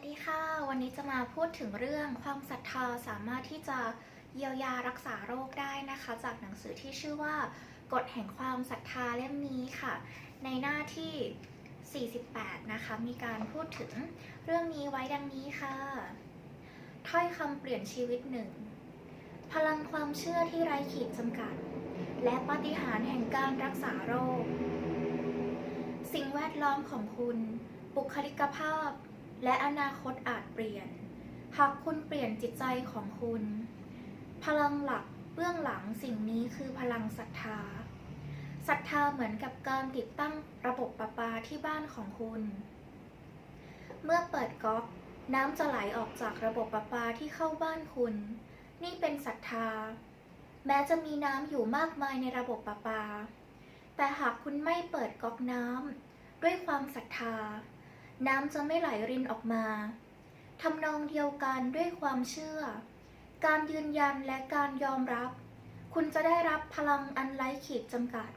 วัสดีค่ะ วันนี้จะมาพูดถึงเรื่องความศรัทธาสามารถที่จะเยียวยารักษาโรคได้นะคะ จากหนังสือที่ชื่อว่ากฎแห่งความศรัทธาเล่มนี้ค่ะ ในหน้าที่ 48 นะคะ มีการพูดถึงเรื่องนี้ไว้ดังนี้ค่ะ ถ้อยคำเปลี่ยนชีวิตหนึ่ง พลังความเชื่อที่ไร้ขีดจำกัด และปฏิหารแห่งการรักษาโรค สิ่งแวดล้อมของคุณ บุคลิกภาพ และอนาคตอาจเปลี่ยน หากคุณเปลี่ยนจิตใจของคุณ พลังหลักเบื้องหลังสิ่งนี้คือพลังศรัทธาศรัทธาเหมือนกับการติดตั้งระบบประปาที่บ้านของคุณ เมื่อเปิดก๊อกน้ำจะไหลออกจากระบบประปาที่เข้าบ้านคุณ นี่เป็นศรัทธา แม้จะมีน้ำอยู่มากมายในระบบประปา แต่หากคุณไม่เปิดก๊อกน้ำด้วยความศรัทธา น้ำจะไม่ไหลรินออกมาทำนองเดียวกันด้วยความเชื่อ การยืนยันและการยอมรับ คุณจะได้รับพลังอันไร้ขีดจำกัด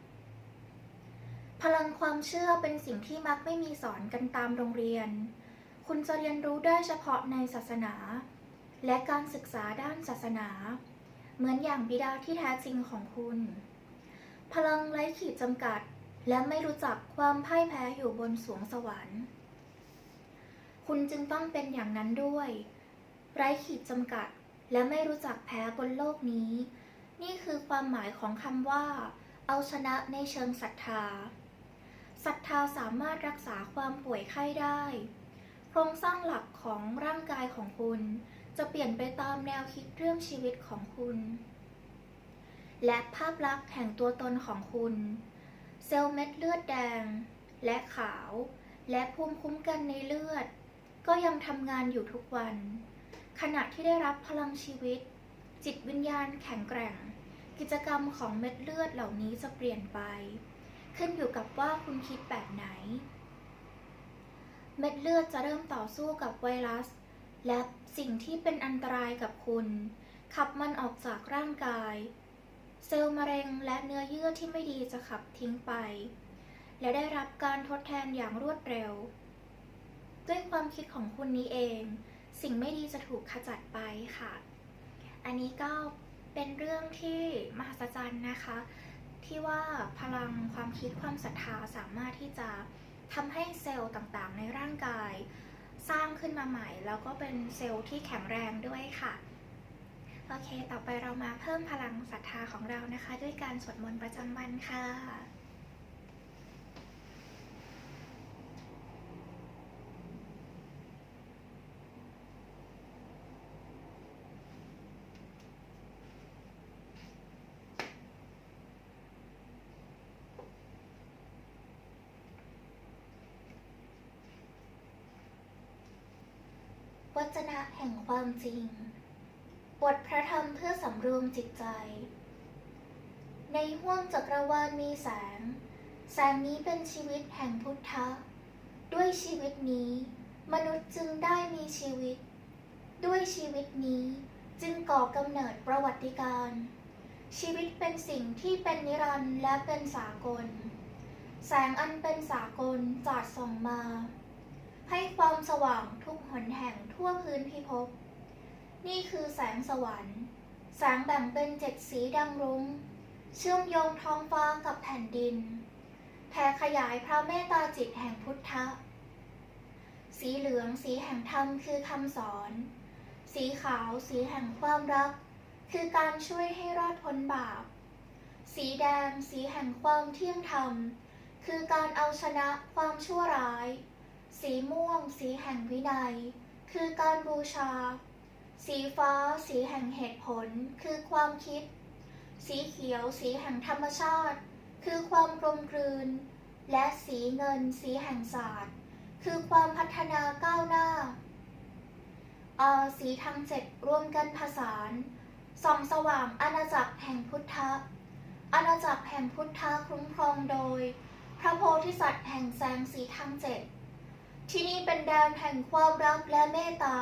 พลังความเชื่อเป็นสิ่งที่มักไม่มีสอนกันตามโรงเรียน คุณจะเรียนรู้ได้เฉพาะในศาสนา และการศึกษาด้านศาสนา เหมือนอย่างบิดาที่แท้จริงของคุณ พลังไร้ขีดจำกัด และไม่รู้จักความพ่ายแพ้อยู่บนสวงสวรรค์ คุณจึงต้องเป็นอย่างนั้นด้วย ไร้ขีดจำกัดและไม่รู้จักแพ้บนโลกนี้ นี่คือความหมายของคำว่า เอาชนะในเชิงศรัทธาศรัทธาสามารถรักษาความป่วยไข้ได้ โครงสร้างหลักของร่างกายของคุณ จะเปลี่ยนไปตามแนวคิดเรื่องชีวิตของคุณ และภาพลักษณ์แห่งตัวตนของคุณ เซลล์เม็ดเลือดแดง และขาว และภูมิคุ้มกันในเลือด ก็ยังทำงานอยู่ทุกวัน ขณะที่ได้รับพลังชีวิต จิตวิญญาณแข็งแกร่ง กิจกรรมของเม็ดเลือดเหล่านี้จะเปลี่ยนไป ขึ้นอยู่กับว่าคุณคิดแบบไหน เม็ดเลือดจะเริ่มต่อสู้กับไวรัส และสิ่งที่เป็นอันตรายกับคุณ ขับมันออกจากร่างกาย เซลล์มะเร็งและเนื้อเยื่อที่ไม่ดีจะขับทิ้งไป และได้รับการทดแทนอย่างรวดเร็ว ด้วยความคิดของคุณนี้เอง สิ่งไม่ดีจะถูกขจัดไปค่ะ อันนี้ก็เป็นเรื่องที่มหัศจรรย์นะคะ ที่ว่าพลังความคิดความศรัทธาสามารถที่จะทำให้เซลล์ต่างๆ ในร่างกาย สร้างขึ้นมาใหม่ แล้วก็เป็นเซลล์ที่แข็งแรงด้วยค่ะโอเค ต่อไปเรามาเพิ่มพลังศรัทธาของเรานะคะ ด้วยการสวดมนต์ประจำวันค่ะ วจนะแห่งความจริง บทพระธรรมเพื่อสำรวมจิตใจ ในห้วงจักรวาลมีแสง แสงนี้เป็นชีวิตแห่งพุทธะ ด้วยชีวิตนี้ มนุษย์จึงได้มีชีวิต ด้วยชีวิตนี้จึงก่อกำเนิดประวัติการ ชีวิตเป็นสิ่งที่เป็นนิรันดร์และเป็นสากล แสงอันเป็นสากลจาดส่องมา ให้ความสว่างทุกหนแห่งทั่วพื้นพิภพ นี่คือแสงสวรรค์ แสงแบ่งเป็นเจ็ดสีดังรุง้ง เชื่อมโยงท้องฟ้ากับแผ่นดิน แผ่ขยายพระเมตตาจิตแห่งพุทธะ สีเหลืองสีแห่งธรรมคือคำสอน สีขาวสีแห่งความรัก คือการช่วยให้รอดพ้นบาป สีแดงสีแห่งความเที่ยงธรรม คือการเอาชนะความชั่วร้าย สีม่วง สีแห่งวินัย คือการบูชา สีฟ้า สีแห่งเหตุผล คือความคิด สีเขียว สีแห่งธรรมชาติ คือความกลมกลืน และสีเงิน สีแห่งศาสตร์ คือความพัฒนาก้าวหน้าอาสีทั้งเจ็ดรวมกันผสานส่องสว่างอาณาจักรแห่งพุทธะอาณาจักรแห่งพุทธะคุ้มครองโดย พระโพธิสัตว์แห่งแสงสีทั้งเจ็ด ที่นี่เป็นแดนแห่งความรักและเมตตา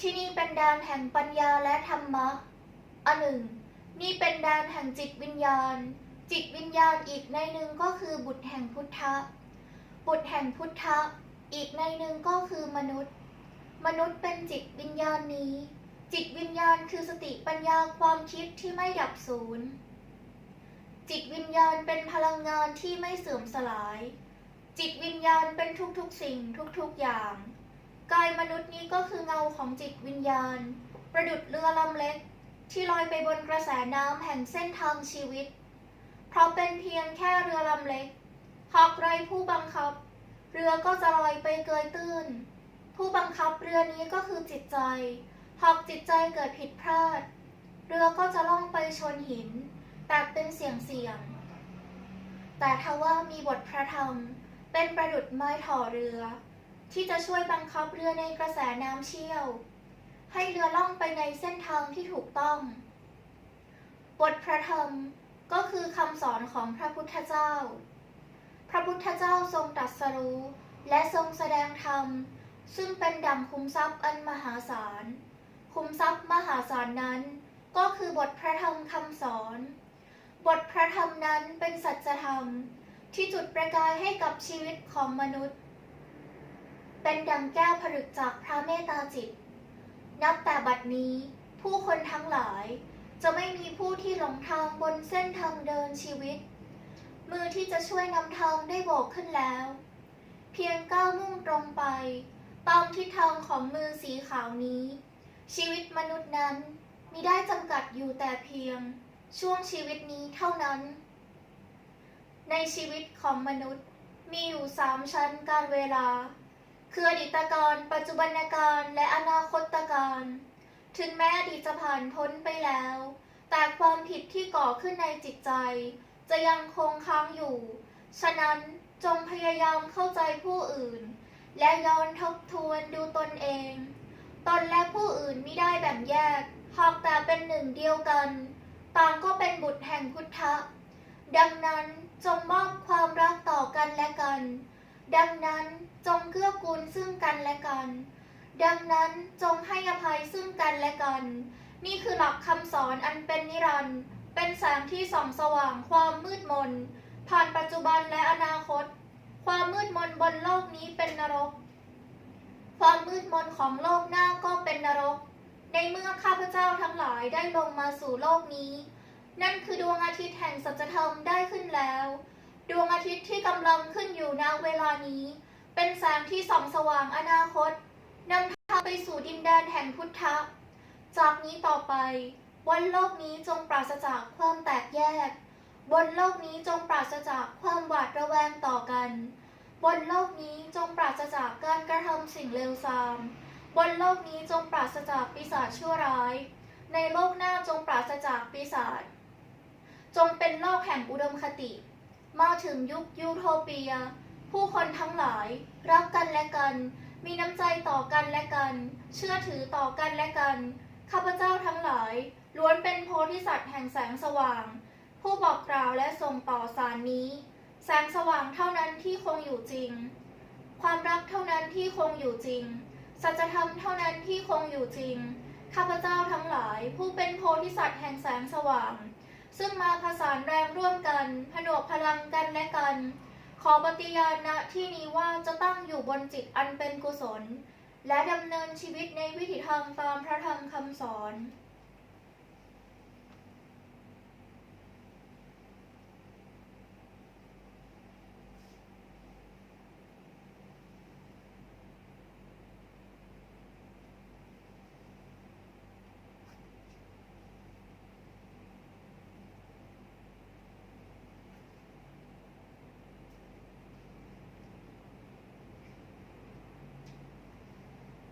ที่นี่เป็นแดนแห่งปัญญาและธรรมะ อันหนึ่ง นี่เป็นแดนแห่งจิตวิญญาณ จิตวิญญาณอีกในหนึ่งก็คือบุตรแห่งพุทธะ บุตรแห่งพุทธะ อีกในหนึ่งก็คือมนุษย์ มนุษย์เป็นจิตวิญญาณนี้ จิตวิญญาณคือสติปัญญาความคิดที่ไม่ดับสูญจิตวิญญาณเป็นพลังงานที่ไม่เสื่อมสลาย จิตวิญญาณเป็นทุกๆสิ่งทุกๆอย่าง กายมนุษย์นี้ก็คือเงาของจิตวิญญาณ ประดุดเรือลำเล็ก ที่ลอยไปบนกระแสน้ำแห่งเส้นทางชีวิต เพราะเป็นเพียงแค่เรือลำเล็ก หากไรผู้บังคับ เรือก็จะลอยไปเกยตื้น ผู้บังคับเรือนี้ก็คือจิตใจ หากจิตใจเกิดผิดพลาด เรือก็จะล่องไปชนหิน แตกเป็นเสียงเสียง แต่ทว่ามีบทพระธรรม เป็นประดุดไม้ถ่อเรือ ที่จะช่วยบังคับเรือในกระแสน้ำเชี่ยว ให้เรือล่องไปในเส้นทางที่ถูกต้อง บทพระธรรมก็คือคำสอนของพระพุทธเจ้า พระพุทธเจ้าทรงตรัสรู้และทรงแสดงธรรม ซึ่งเป็นดั่งคุ้มทรัพย์อันมหาศาล คุ้มทรัพย์มหาศาลนั้น ก็คือบทพระธรรมคำสอน บทพระธรรมนั้นเป็นสัจธรรม ที่จุดประกายให้กับชีวิตของมนุษย์ เป็นดังแก้วผลึกจากพระเมตตาจิต นับแต่บัดนี้ผู้คนทั้งหลายจะไม่มีผู้ที่หลงทางบนเส้นทางเดินชีวิต มือที่จะช่วยนำทางได้โบกขึ้นแล้ว เพียงก้าวมุ่งตรงไป ตามทิศทางของมือสีขาวนี้ ชีวิตมนุษย์นั้นมิได้จำกัดอยู่แต่เพียง ช่วงชีวิตนี้เท่านั้น ในชีวิตของมนุษย์ มีอยู่สามชั้นการเวลา คืออดีตการปัจจุบันการและอนาคตการ ถึงแม้อดีตจะผ่านพ้นไปแล้ว แต่ความผิดที่ก่อขึ้นในจิตใจ จะยังคงค้างอยู่ ฉะนั้นจงพยายามเข้าใจผู้อื่น และย้อนทบทวนดูตนเอง ตนและผู้อื่นไม่ได้แบ่งแยก หากแต่เป็นหนึ่งเดียวกัน ต่างก็เป็นบุตรแห่งพุทธะ ดังนั้น จงมอบความรักต่อกันและกัน ดังนั้นจงเกื้อกูลซึ่งกันและกัน ดังนั้นจงให้อภัยซึ่งกันและกัน นี่คือหลักคำสอนอันเป็นนิรันดร์เป็นแสงที่ส่องสว่างความมืดมน ผ่านปัจจุบันและอนาคต ความมืดมนบนโลกนี้เป็นนรก ความมืดมนของโลกหน้าก็เป็นนรก ในเมื่อข้าพเจ้าทั้งหลายได้ลงมาสู่โลกนี้ นั่นคือดวงอาทิตย์แห่งสัจธรรมได้ขึ้นแล้ว ทิตย์ที่กำลังขึ้นอยู่ณเวลานี้ เป็นแสงที่ส่องสว่างอนาคตนำทางไปสู่ดินแดนแห่งพุทธะ จากนี้ต่อไป บนโลกนี้จงปราศจากความแตกแยก บนโลกนี้จงปราศจากความหวาดระแวงต่อกัน บนโลกนี้จงปราศจากการกระทำสิ่งเลวทราม บนโลกนี้จงปราศจากปีศาจชั่วร้าย ในโลกหน้าจงปราศจากปีศาจจงเป็นโลกแห่งอุดมคติ มาถึงยุคยูโทเปีย ผู้คนทั้งหลาย รักกันและกัน มีน้ำใจต่อกันและกัน เชื่อถือต่อกันและกัน ข้าพเจ้าทั้งหลาย ล้วนเป็นโพธิสัตว์แห่งแสงสว่าง ผู้บอกกล่าวและส่งต่อสารนี้ แสงสว่างเท่านั้นที่คงอยู่จริง ความรักเท่านั้นที่คงอยู่จริง สัจธรรมเท่านั้นที่คงอยู่จริง ข้าพเจ้าทั้งหลาย ผู้เป็นโพธิสัตว์แห่งแสงสว่าง ซึ่งมาผสานแรงร่วมกัน ผนวกพลังกันและกัน ขอปฏิญาณณที่นี้ว่าจะตั้งอยู่บนจิตอันเป็นกุศล และดำเนินชีวิตในวิถีธรรมตามพระธรรมคำสอน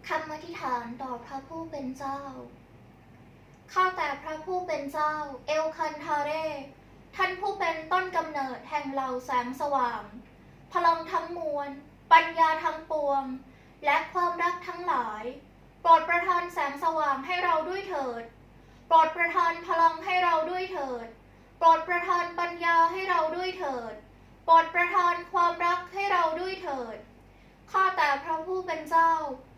คำอธิษฐานต่อพระผู้เป็นเจ้า ข้าแต่พระผู้เป็นเจ้า เอลคันทาเร ท่านผู้เป็นต้นกำเนิดแห่งเหล่าแสงสว่าง พลังทั้งมวล ปัญญาทั้งปวง และความรักทั้งหลาย โปรดประทานแสงสว่างให้เราด้วยเถิด โปรดประทานพลังให้เราด้วยเถิด โปรดประทานปัญญาให้เราด้วยเถิด โปรดประทานความรักให้เราด้วยเถิด ข้าแต่พระผู้เป็นเจ้า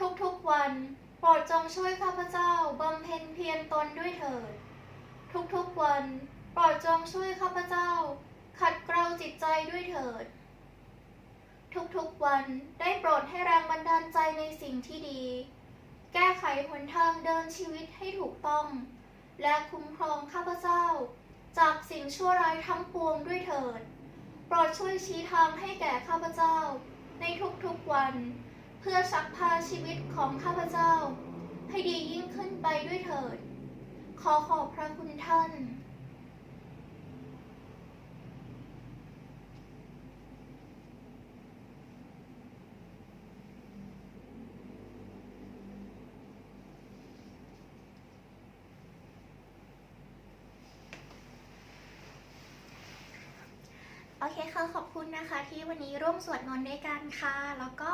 ทุกๆวัน โปรดจงช่วยข้าพเจ้าบำเพ็ญเพียรตนด้วยเถิด ทุกๆวัน โปรดจงช่วยข้าพเจ้า ขัดเกลาจิตใจด้วยเถิด ทุกๆวันได้โปรดให้แรงบันดาลใจในสิ่งที่ดี แก้ไขหนทางเดินชีวิตให้ถูกต้อง และคุ้มครองข้าพเจ้า จากสิ่งชั่วร้ายทั้งปวงด้วยเถิด โปรดช่วยชี้ทางให้แก่ข้าพเจ้า ในทุกๆวัน เพื่อชักพาชีวิตของข้าพเจ้า ให้ดียิ่งขึ้นไปด้วยเถิด ขอขอบพระคุณท่าน โอเคค่ะ ขอบคุณนะคะที่วันนี้ร่วมสวดมนต์ด้วยกันค่ะ แล้วก็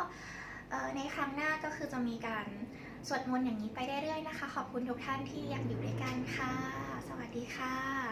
ในครั้งหน้าก็คือจะมีการสวดมนต์อย่างนี้ไปเรื่อยๆนะคะ ขอบคุณทุกท่านที่ยังอยู่ด้วยกันค่ะ สวัสดีค่ะ